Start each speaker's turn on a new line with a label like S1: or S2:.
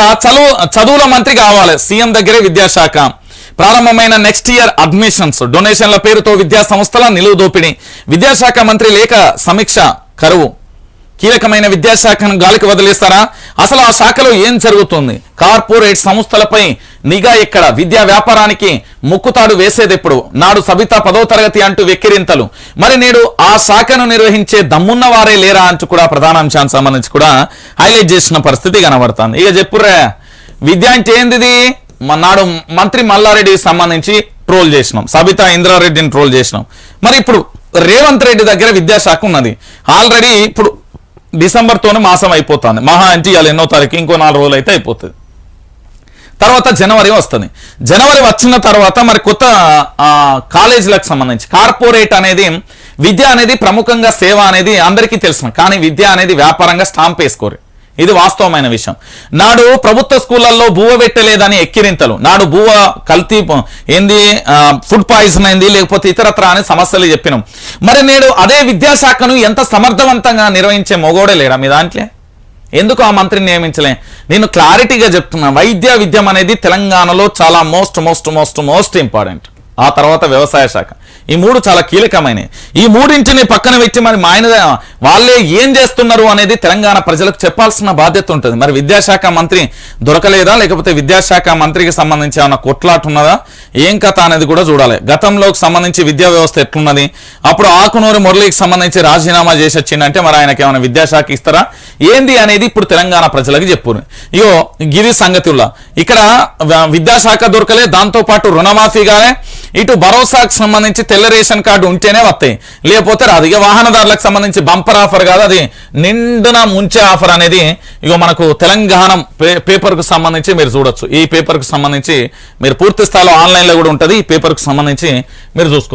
S1: చదువు చదువుల మంత్రి కావాలి. సీఎం దగ్గరే విద్యాశాఖ. ప్రారంభమైన నెక్స్ట్ ఇయర్ అడ్మిషన్స్ డొనేషన్ల పేరుతో విద్యా సంస్థల నిలువు దోపిడీ. విద్యాశాఖ మంత్రి లేఖ సమీక్ష కరువు. కీలకమైన విద్యాశాఖను గాలికి వదిలేస్తారా? అసలు ఆ శాఖలో ఏం జరుగుతుంది? కార్పొరేట్ సంస్థలపై నిఘా ఎక్కడ? విద్యా వ్యాపారానికి ముక్కుతాడు వేసేదెప్పుడు? నాడు సబిత పదో తరగతి అంటూ వెక్కిరింతలు. మరి నేడు ఆ శాఖను నిర్వహించే దమ్మున్న వారే లేరా అంటూ కూడా ప్రధాన అంశానికి సంబంధించి కూడా హైలైట్ చేసిన పరిస్థితి కనబడుతుంది. ఇక చెప్పుర్రా విద్య అంటే ఏందిది? మ- నాడు మంత్రి మల్లారెడ్డికి సంబంధించి ట్రోల్ చేసినాం. సబితా ఇంద్రారెడ్డిని ట్రోల్ చేసినాం. మరి ఇప్పుడు రేవంత్ రెడ్డి దగ్గర విద్యాశాఖ ఉన్నది. ఆల్రెడీ ఇప్పుడు డిసెంబర్తోనే మాసం అయిపోతుంది. మహా అంటే ఇవాళ ఎన్నో తారీఖు ఇంకో నాలుగు రోజులు అయితే అయిపోతుంది తర్వాత జనవరి వస్తుంది. జనవరి వచ్చిన తర్వాత మరి కొత్త కాలేజీలకు సంబంధించి కార్పొరేట్ అనేది విద్య అనేది ప్రముఖంగా సేవ అనేది అందరికీ తెలుసు కానీ విద్య అనేది వ్యాపారంగా స్టాంప్ వేసుకోరు. ఇది వాస్తవమైన విషయం. నాడు ప్రభుత్వ స్కూళ్ళల్లో బువ్వ పెట్టలేదని ఎక్కిరింతలు. నాడు బువ్వ కల్తీ ఏంది ఫుడ్ పాయిజన్ అయింది లేకపోతే ఇతరత్ర అనే సమస్యలు చెప్పినాం. మరి నేడు అదే విద్యాశాఖను ఎంత సమర్థవంతంగా నిర్వహించే మొగోడే లేడా మీ దాంట్లో? ఎందుకు ఆ మంత్రిని నియమించలే? నేను క్లారిటీగా చెప్తున్నా. వైద్య విద్యం అనేది తెలంగాణలో చాలా most most most most important. ఆ తర్వాత వ్యవసాయ శాఖ. ఈ మూడు చాలా కీలకమైనవి. ఈ మూడింటిని పక్కన పెట్టి మరి మా ఆయన వాళ్ళే ఏం చేస్తున్నారు అనేది తెలంగాణ ప్రజలకు చెప్పాల్సిన బాధ్యత ఉంటుంది. మరి విద్యాశాఖ మంత్రి దొరకలేదా? లేకపోతే విద్యాశాఖ మంత్రికి సంబంధించి ఏమైనా కొట్లాట ఉన్నదా? ఏం కథ అనేది కూడా చూడాలి. గతంలోకి సంబంధించి విద్యా వ్యవస్థ ఎట్లున్నది? అప్పుడు ఆకునూరు మురళికి సంబంధించి రాజీనామా చేసి వచ్చిందంటే మరి ఆయనకి ఏమైనా విద్యాశాఖ ఇస్తారా? ఏంది అనేది ఇప్పుడు తెలంగాణ ప్రజలకు చెప్పురు ఇయో గిరి సంగతుల్లా. ఇక్కడ విద్యాశాఖ దొరకలే దాంతో పాటు రుణమాఫీగానే ఇటు భరోసాకు సంబంధించి తెల్ల రేషన్ కార్డు ఉంటేనే వస్తాయి. లేకపోతే రాదు. ఇక వాహనదారులకు సంబంధించి బంపర్ ఆఫర్ కాదు. అది నిండున ముంచే ఆఫర్ అనేది ఇగో మనకు తెలంగాణ పేపర్కు సంబంధించి మీరు చూడొచ్చు. ఈ పేపర్కు సంబంధించి మీరు పూర్తి స్థాయిలో ఆన్లైన్లో కూడా ఉంటుంది. ఈ పేపర్కు సంబంధించి మీరు చూసుకోవచ్చు.